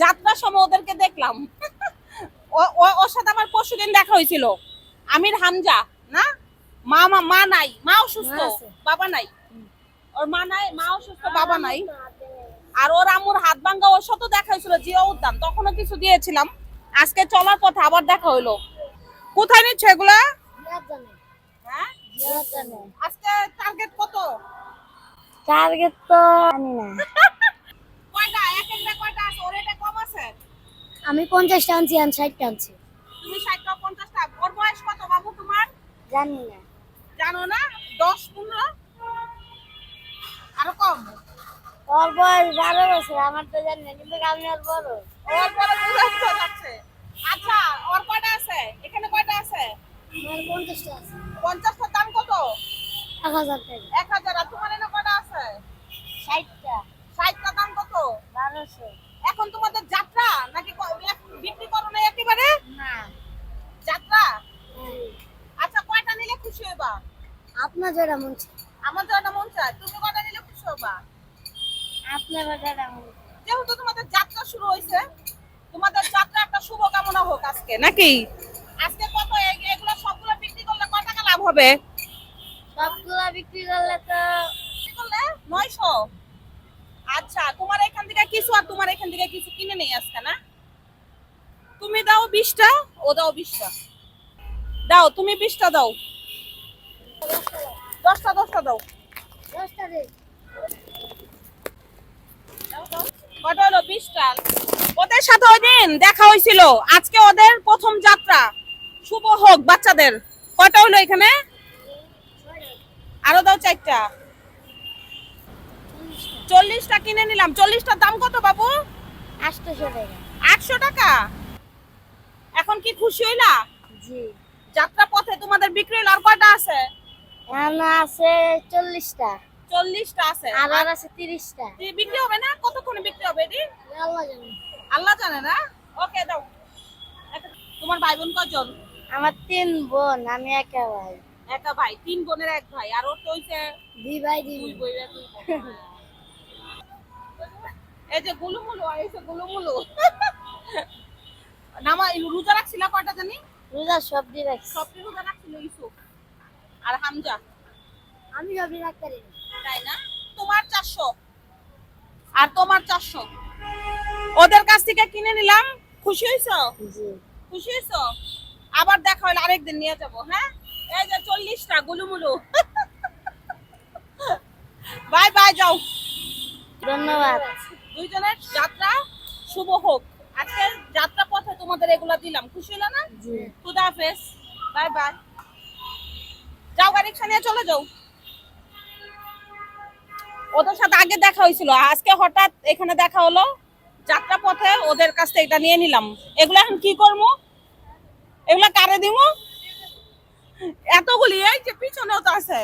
যাত্রার সময় ওদেরকে দেখলাম। ওর সাথে আমার পরশুদিন দেখা হয়েছিল। আমির হামজা না? মা মা নাই। মা অসুস্থ বাবা নাই। ওর মা নাই মা অসুস্থ বাবা নাই আর ওর আমুর হাত ভাঙ্গা ওর সাথে দেখা হয়েছিল জিয়া উদ্যান। তখনও কিছু দিয়েছিলাম। আজকে চলার পথে আবার দেখা হইল। কোথায় নিচ্ছে এগুলা? হ্যাঁ? আজকে টার্গেট কত? টার্গেট তো জানি না। ওর এটা কম আছে? আমি পঞ্চাশটা আনছি আমি ষাটটা আনছি। তুমি ষাটটা পঞ্চাশটা ওর বয়স কত বাবু তোমার? জানি না। জানো না? দশ পনেরো? আরও কম? ওর বয়স বারো বছর আমার তো জানি না কিন্তু আমি আর বড়। ওর পরে বুঝাতে যাচ্ছে আচ্ছা ওর কয়টা আছে? এখানে কয়টা আছে? আমার পঞ্চাশটা আছে। পঞ্চাশটার দাম কত? এক হাজার টাকা। এক হাজার আর তোমার এনে কয়টা আছে? ষাটটা। ষাটটা দাম কত? বারোশো। এখন তোমাদের যাত্রা? নাকি বিক্রি করো না একেবারে? না। যাত্রা? আচ্ছা কয়টা নিলে খুশি হবা আপনার যেটা মন চায়। আমার যেটা মন চায় তুমি কয়টা নিলে খুশি হবা? আপনার যেটা মন যেহেতু তোমাদের যাত্রা শুরু হয়েছে তোমাদের যাত্রা একটা শুভ কামনা হোক আজকে নাকি? আজকে কত এগুলো সবগুলো বিক্রি করলে কয় টাকা লাভ হবে? সবগুলা বিক্রি করলে তো বিক্রি করলে নয়শো। আচ্ছা তোমার এখান থেকে কিছু আর তোমার এখান থেকে কিছু কিনে নেই আজকে না? তুমি দাও বিশটা ও দাও বিশটা। দাও তুমি বিশটা দাও। দশটা দশটা দাও। কটা হলো? বিশটা। ওদের সাথে ওই দিন দেখা হয়েছিল। আজকে ওদের প্রথম যাত্রা। শুভ হোক বাচ্চাদের। কটা হলো এখানে? আরও দাও চারটা। চল্লিশটা কিনে নিলাম। চল্লিশটার দাম কত বাবু? আটশোশো টাকা। আটশো টাকা? এখন কি খুশি হইলা? জি। যাত্রা পথে তোমাদের বিক্রি হলো আর কয়টা আছে আছে চল্লিশটা। চল্লিশটা আছে। আর আর আছে তিরিশটা। বিক্রি হবে না? কতক্ষণে বিক্রি হবে এটি? আল্লাহ জানে। আল্লাহ জানে না? ওকে দাও। তোমার ভাই বোন কজন? আমার তিন বোন আমি একা ভাই। একা ভাই তিন বোনের এক ভাই। আর ওর তো হইছে দুই ভাই দুই দুই বোন। বইরা দুই বোন। এই যে গুলুমুলু আর এই যে গুলুমুলু। নামা রোজা রাখছিল কয়টা জানি? রোজা সব দিয়ে রাখছি। সবটি রোজা রাখছিল ইউসুফ আর হামজা? আমি সবই রাখতে পারি তাই না? তোমার চারশো। আর তোমার চারশো। ওদের কাছ থেকে কিনে নিলাম। খুশি হয়েছো জি। খুশি হয়েছো আবার দেখা হলে আরেকদিন নিয়ে যাব হ্যাঁ? এই যে চল্লিশটা গুলুমুলু। বাই বাই যাও। ধন্যবাদ। দুইজনের যাত্রা শুভ হোক। আজকে যাত্রা পথে তোমাদের এগুলা দিলাম। খুশি হলো না? খুদা হাফেজ। Bye bye. যাও গাড়ি রিক্সা নিয়ে চলে যাও। ওদের সাথে আগে দেখা হয়েছিল। আজকে হঠাৎ এখানে দেখা হলো। যাত্রা পথে ওদের কাছ থেকে এটা নিয়ে নিলাম। এগুলো এখন কি করব এগুলা কারে দিব এতগুলি এই যে পিছনেও তো আছে।